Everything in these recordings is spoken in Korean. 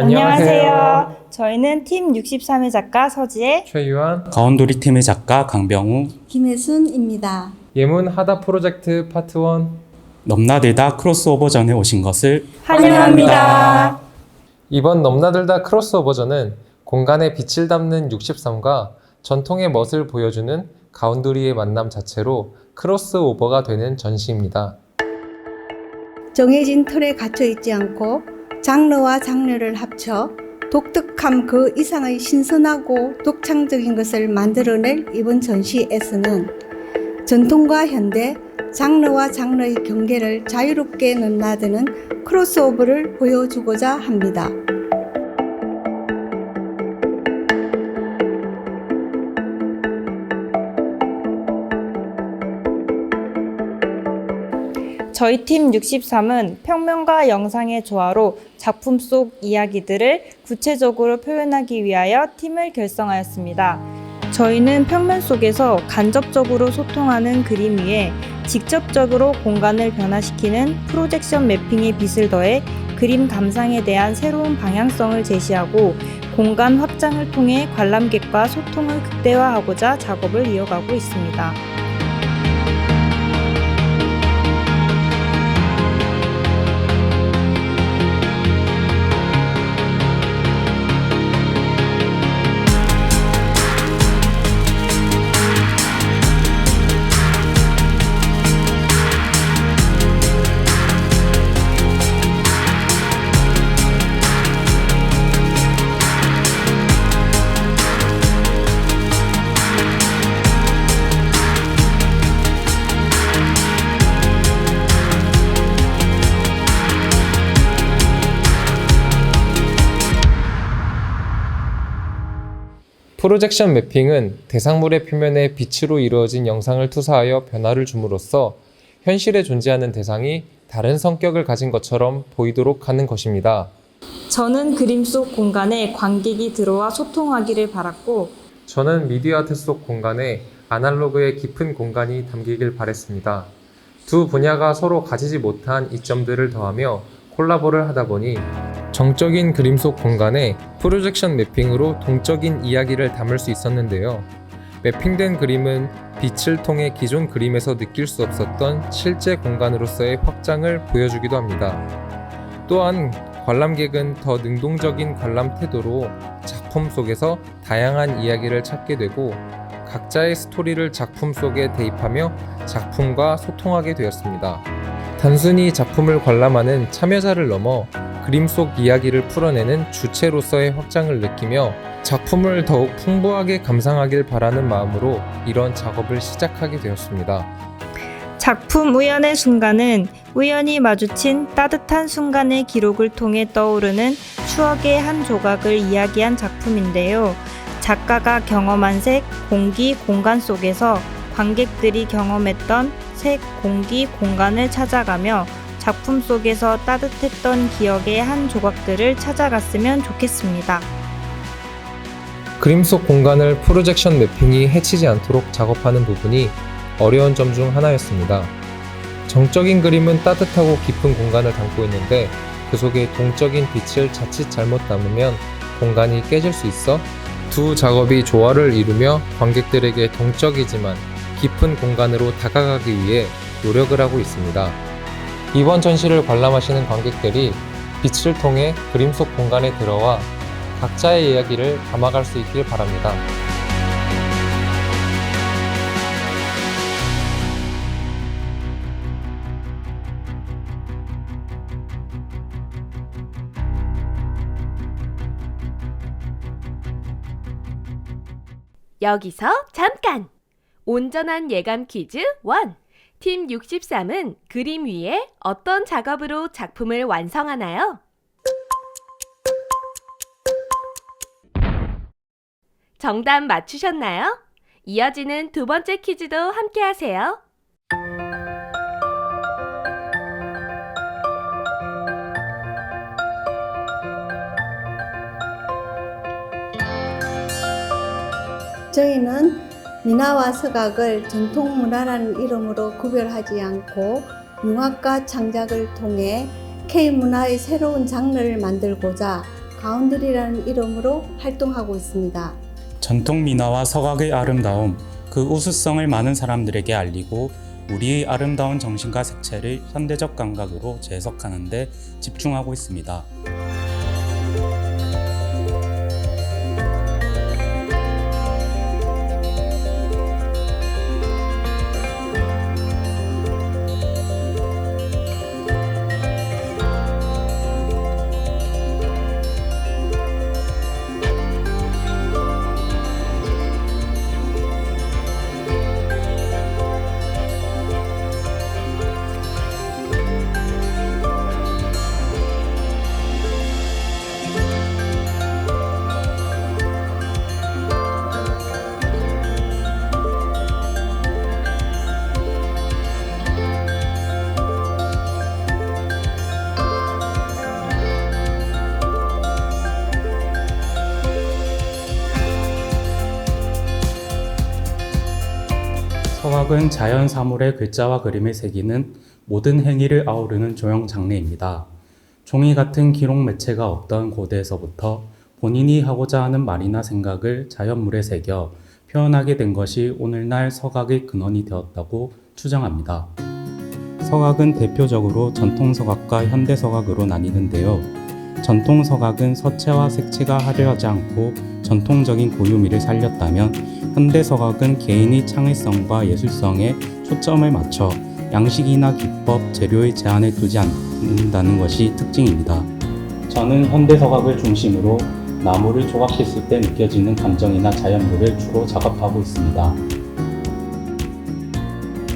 안녕하세요. 저희는 팀 63의 작가 서지혜. 최유한 가온돌이 팀의 작가 강병우 김혜순입니다. 예문 하다 프로젝트 파트 1 넘나들다 크로스오버전에 오신 것을 환영합니다. 이번 넘나들다 크로스오버전은 공간에 빛을 담는 63과 전통의 멋을 보여주는 가운두리의 만남 자체로 크로스오버가 되는 전시입니다. 정해진 틀에 갇혀 있지 않고 장르와 장르를 합쳐 독특함 그 이상의 신선하고 독창적인 것을 만들어낼 이번 전시에서는 전통과 현대, 장르와 장르의 경계를 자유롭게 넘나드는 크로스오버를 보여주고자 합니다. 저희 팀 63은 평면과 영상의 조화로 작품 속 이야기들을 구체적으로 표현하기 위하여 팀을 결성하였습니다. 저희는 평면 속에서 간접적으로 소통하는 그림 위에 직접적으로 공간을 변화시키는 프로젝션 매핑의 빛을 더해 그림 감상에 대한 새로운 방향성을 제시하고 공간 확장을 통해 관람객과 소통을 극대화하고자 작업을 이어가고 있습니다. 프로젝션 매핑은 대상물의 표면에 빛으로 이루어진 영상을 투사하여 변화를 줌으로써 현실에 존재하는 대상이 다른 성격을 가진 것처럼 보이도록 하는 것입니다. 저는 그림 속 공간에 관객이 들어와 소통하기를 바랐고 저는 미디어 아트 속 공간에 아날로그의 깊은 공간이 담기길 바랬습니다. 두 분야가 서로 가지지 못한 이점들을 더하며 콜라보를 하다 보니 정적인 그림 속 공간에 프로젝션 매핑으로 동적인 이야기를 담을 수 있었는데요. 매핑된 그림은 빛을 통해 기존 그림에서 느낄 수 없었던 실제 공간으로서의 확장을 보여주기도 합니다. 또한 관람객은 더 능동적인 관람 태도로 작품 속에서 다양한 이야기를 찾게 되고 각자의 스토리를 작품 속에 대입하며 작품과 소통하게 되었습니다. 단순히 작품을 관람하는 참여자를 넘어 그림 속 이야기를 풀어내는 주체로서의 확장을 느끼며 작품을 더욱 풍부하게 감상하길 바라는 마음으로 이런 작업을 시작하게 되었습니다. 작품 우연의 순간은 우연히 마주친 따뜻한 순간의 기록을 통해 떠오르는 추억의 한 조각을 이야기한 작품인데요. 작가가 경험한 색, 공기, 공간 속에서 관객들이 경험했던 색, 공기, 공간을 찾아가며 작품 속에서 따뜻했던 기억의 한 조각들을 찾아갔으면 좋겠습니다. 그림 속 공간을 프로젝션 매핑이 해치지 않도록 작업하는 부분이 어려운 점 중 하나였습니다. 정적인 그림은 따뜻하고 깊은 공간을 담고 있는데 그 속에 동적인 빛을 자칫 잘못 담으면 공간이 깨질 수 있어 두 작업이 조화를 이루며 관객들에게 동적이지만 깊은 공간으로 다가가기 위해 노력을 하고 있습니다. 이번 전시를 관람하시는 관객들이 빛을 통해 그림 속 공간에 들어와 각자의 이야기를 담아갈 수 있길 바랍니다. 여기서 잠깐! 온전한 예감 퀴즈 1. 팀 63은 그림 위에 어떤 작업으로 작품을 완성하나요? 정답 맞추셨나요? 이어지는 두 번째 퀴즈도 함께 하세요. 저희는 민화와 서각을 전통 문화라는 이름으로 구별하지 않고 융합과 창작을 통해 K 문화의 새로운 장르를 만들고자 가운들이라는 이름으로 활동하고 있습니다. 전통 민화와 서각의 아름다움, 그 우수성을 많은 사람들에게 알리고 우리의 아름다운 정신과 색채를 현대적 감각으로 재해석하는 데 집중하고 있습니다. 서각은 자연 사물의 글자와 그림을 새기는 모든 행위를 아우르는 조형 장르입니다. 종이 같은 기록 매체가 없던 고대에서부터 본인이 하고자 하는 말이나 생각을 자연물에 새겨 표현하게 된 것이 오늘날 서각의 근원이 되었다고 추정합니다. 서각은 대표적으로 전통 서각과 현대 서각으로 나뉘는데요. 전통 서각은 서체와 색채가 화려하지 않고 전통적인 고유미를 살렸다면 현대 서각은 개인의 창의성과 예술성에 초점을 맞춰 양식이나 기법, 재료의 제한을 두지 않는다는 것이 특징입니다. 저는 현대 서각을 중심으로 나무를 조각했을 때 느껴지는 감정이나 자연물을 주로 작업하고 있습니다.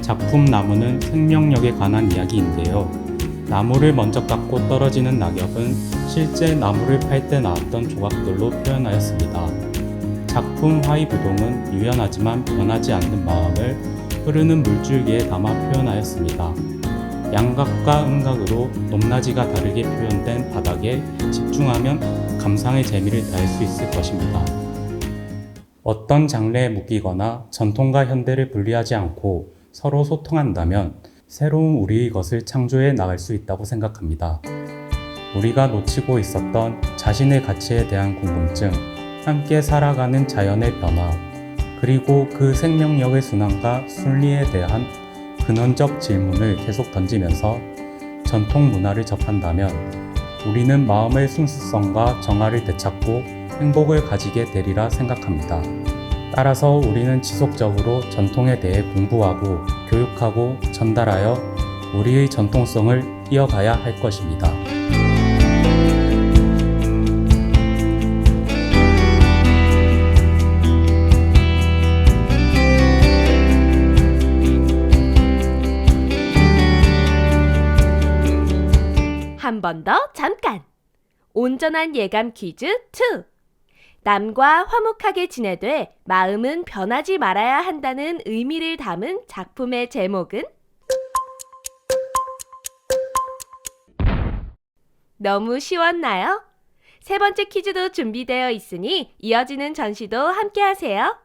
작품 나무는 생명력에 관한 이야기인데요. 나무를 먼저 깎고 떨어지는 낙엽은 실제 나무를 팔 때 나왔던 조각들로 표현하였습니다. 작품 화이부동은 유연하지만 변하지 않는 마음을 흐르는 물줄기에 담아 표현하였습니다. 양각과 음각으로 높낮이가 다르게 표현된 바닥에 집중하면 감상의 재미를 더할 수 있을 것입니다. 어떤 장르에 묶이거나 전통과 현대를 분리하지 않고 서로 소통한다면 새로운 우리의 것을 창조해 나갈 수 있다고 생각합니다. 우리가 놓치고 있었던 자신의 가치에 대한 궁금증, 함께 살아가는 자연의 변화, 그리고 그 생명력의 순환과 순리에 대한 근원적 질문을 계속 던지면서 전통 문화를 접한다면 우리는 마음의 순수성과 정화를 되찾고 행복을 가지게 되리라 생각합니다. 따라서 우리는 지속적으로 전통에 대해 공부하고 교육하고 전달하여 우리의 전통성을 이어가야 할 것입니다. 번 더 잠깐! 온전한 예감 퀴즈 2! 남과 화목하게 지내되 마음은 변하지 말아야 한다는 의미를 담은 작품의 제목은? 너무 쉬웠나요? 세 번째 퀴즈도 준비되어 있으니 이어지는 전시도 함께 하세요.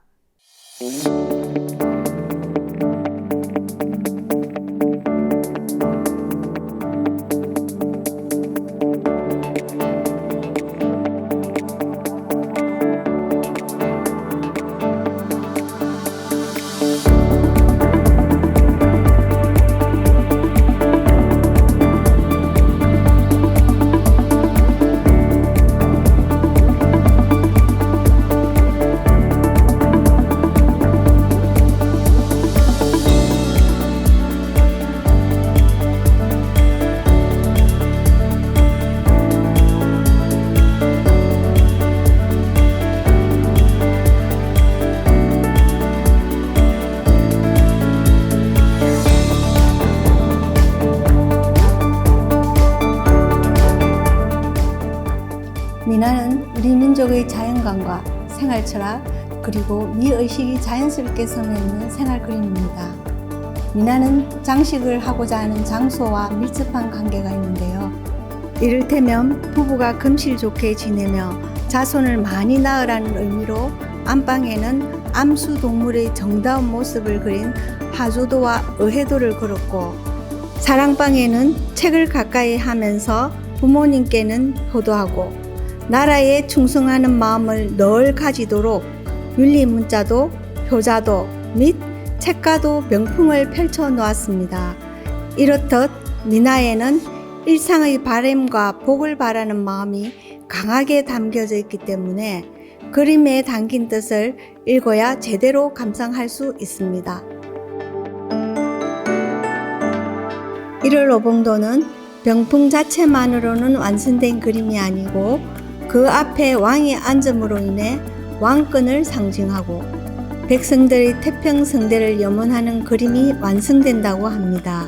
철학 그리고 미의식이 자연스럽게 스며있는 생활 그림입니다. 미나는 장식을 하고자 하는 장소와 밀접한 관계가 있는데요. 이를테면 부부가 금실 좋게 지내며 자손을 많이 낳으라는 의미로 안방에는 암수 동물의 정다운 모습을 그린 하조도와 의해도를 그렸고 사랑방에는 책을 가까이 하면서 부모님께는 효도하고 나라에 충성하는 마음을 늘 가지도록 윤리 문자도 효자도 및 책가도 명품을 펼쳐 놓았습니다. 이렇듯 미나에는 일상의 바램과 복을 바라는 마음이 강하게 담겨져 있기 때문에 그림에 담긴 뜻을 읽어야 제대로 감상할 수 있습니다. 1월 오봉도는 병풍 자체만으로는 완성된 그림이 아니고 그 앞에 왕이 앉음으로 인해 왕권을 상징하고 백성들의 태평 성대를 염원하는 그림이 완성된다고 합니다.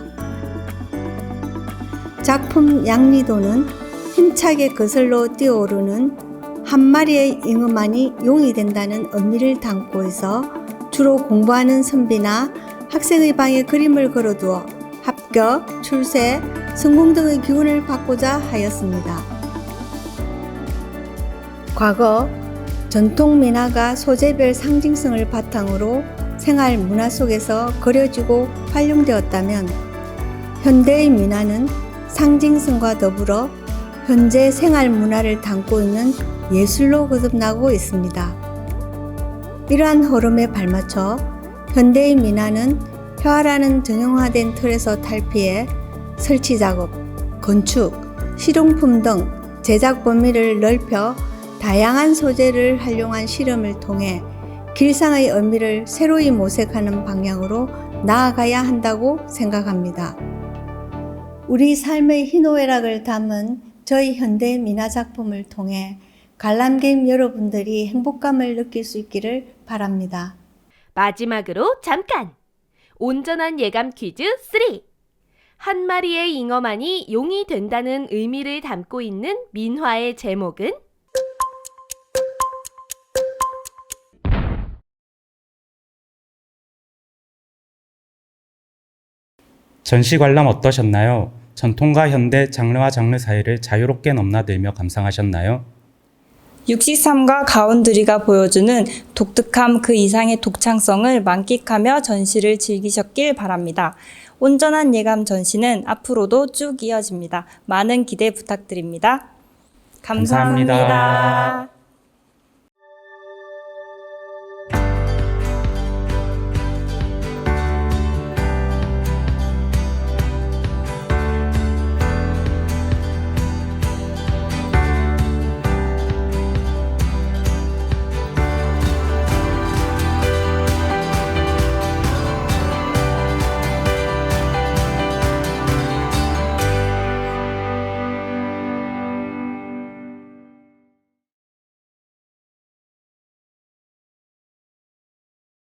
작품 양리도는 힘차게 거슬러 뛰어오르는 한 마리의 잉어만이 용이 된다는 의미를 담고 있어 주로 공부하는 선비나 학생의 방에 그림을 걸어두어 합격, 출세, 성공 등의 기운을 받고자 하였습니다. 과거 전통 민화가 소재별 상징성을 바탕으로 생활 문화 속에서 그려지고 활용되었다면 현대의 민화는 상징성과 더불어 현재 생활 문화를 담고 있는 예술로 거듭나고 있습니다. 이러한 흐름에 발맞춰 현대의 민화는 회화라는 정형화된 틀에서 탈피해 설치 작업, 건축, 실용품 등 제작 범위를 넓혀 다양한 소재를 활용한 실험을 통해 길상의 의미를 새로이 모색하는 방향으로 나아가야 한다고 생각합니다. 우리 삶의 희노애락을 담은 저희 현대 민화 작품을 통해 관람객 여러분들이 행복감을 느낄 수 있기를 바랍니다. 마지막으로 잠깐! 온전한 예감 퀴즈 3! 한 마리의 잉어만이 용이 된다는 의미를 담고 있는 민화의 제목은? 전시 관람 어떠셨나요? 전통과 현대, 장르와 장르 사이를 자유롭게 넘나들며 감상하셨나요? 63과 가운드리가 보여주는 독특함 그 이상의 독창성을 만끽하며 전시를 즐기셨길 바랍니다. 온전한 예감 전시는 앞으로도 쭉 이어집니다. 많은 기대 부탁드립니다. 감사합니다. 감사합니다.